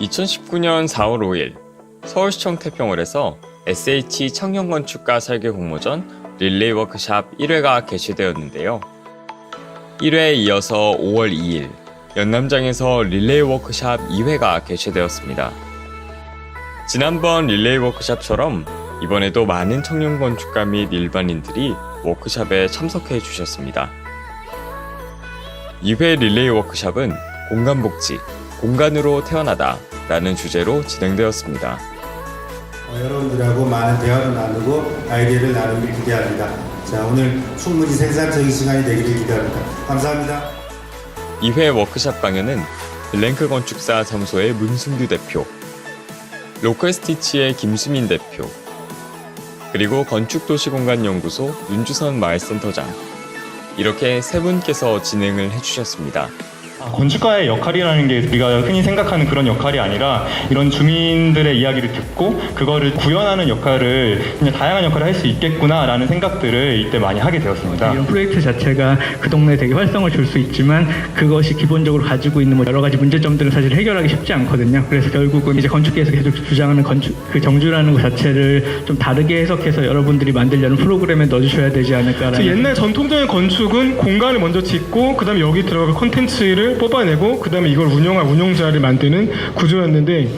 2019년 4월 5일 서울시청 태평홀에서 SH 청년건축가 설계 공모전 릴레이 워크샵 1회가 개최되었는데요. 1회에 이어서 5월 2일 연남장에서 릴레이 워크샵 2회가 개최되었습니다. 지난번 릴레이 워크샵처럼 이번에도 많은 청년 건축가 및 일반인들이 워크샵에 참석해 주셨습니다. 2회 릴레이 워크샵은 공간복지, 공간으로 태어나다 라는 주제로 진행되었습니다. 어, 여러분들하고 많은 대화를 나누고 아이디어를 나누길 기대합니다. 자, 오늘 충분히 생산적인 시간이 되기를 기대합니다. 감사합니다. 2회 워크샵 강연은 블랭크 건축사 사무소의 문승규 대표, 로컬스티치의 김수민 대표, 그리고 건축도시공간연구소 윤주선 마을센터장 이렇게 세 분께서 진행을 해주셨습니다. 건축가의 역할이라는 게 우리가 흔히 생각하는 그런 역할이 아니라 이런 주민들의 이야기를 듣고 그거를 구현하는 역할을 그냥 다양한 역할을 할 수 있겠구나라는 생각들을 이때 많이 하게 되었습니다. 이런 프로젝트 자체가 그 동네에 되게 활성을 줄 수 있지만 그것이 기본적으로 가지고 있는 뭐 여러 가지 문제점들은 사실 해결하기 쉽지 않거든요. 그래서 결국은 이제 건축계에서 계속 주장하는 건축 그 정주라는 것 자체를 좀 다르게 해석해서 여러분들이 만들려는 프로그램에 넣어주셔야 되지 않을까라는. 그 옛날 전통적인 건축은 공간을 먼저 짓고 그다음에 여기 들어갈 콘텐츠를 뽑아내고 그다음에 이걸 운영할 운영자를 만드는 구조였는데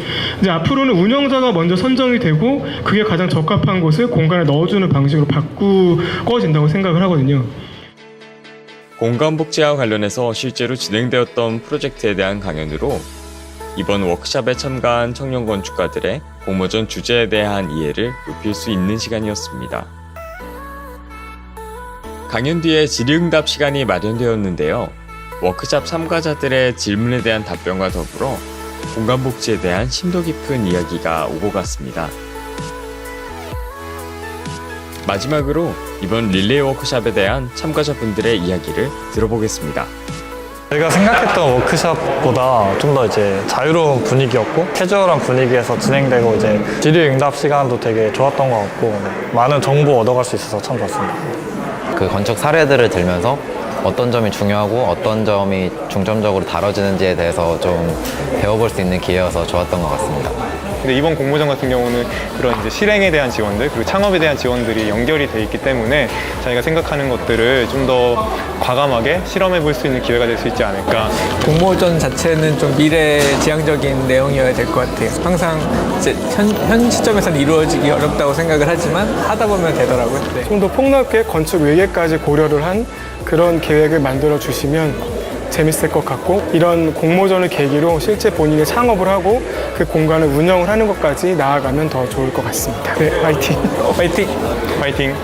이제 앞으로는 운영자가 먼저 선정이 되고 그게 가장 적합한 곳을 공간에 넣어주는 방식으로 바꾸어진다고 생각을 하거든요. 공간복지와 관련해서 실제로 진행되었던 프로젝트에 대한 강연으로 이번 워크샵에 참가한 청년 건축가들의 공모전 주제에 대한 이해를 높일 수 있는 시간이었습니다. 강연 뒤에 질의응답 시간이 마련되었는데요. 워크샵 참가자들의 질문에 대한 답변과 더불어 공간복지에 대한 심도 깊은 이야기가 오고 갔습니다. 마지막으로 이번 릴레이 워크샵에 대한 참가자분들의 이야기를 들어보겠습니다. 제가 생각했던 워크샵보다 좀 더 이제 자유로운 분위기였고 캐주얼한 분위기에서 진행되고 이제 질의응답 시간도 되게 좋았던 것 같고 네, 많은 정보 얻어갈 수 있어서 참 좋았습니다. 그 건축 사례들을 들면서 어떤 점이 중요하고 어떤 점이 중점적으로 다뤄지는지에 대해서 좀 배워볼 수 있는 기회여서 좋았던 것 같습니다. 근데 이번 공모전 같은 경우는 그런 이제 실행에 대한 지원들 그리고 창업에 대한 지원들이 연결이 돼 있기 때문에 자기가 생각하는 것들을 좀 더 과감하게 실험해 볼 수 있는 기회가 될 수 있지 않을까 공모전 자체는 좀 미래지향적인 내용이어야 될 것 같아요. 항상 이제 현, 현 시점에서는 이루어지기 어렵다고 생각을 하지만 하다 보면 되더라고요. 네. 좀더 폭넓게 건축 외계까지 고려를 한 그런 계획을 만들어 주시면 재밌을 것 같고 이런 공모전을 계기로 실제 본인이 창업을 하고 그 공간을 운영을 하는 것까지 나아가면 더 좋을 것 같습니다. 네, 화이팅! 파이팅! 파이팅!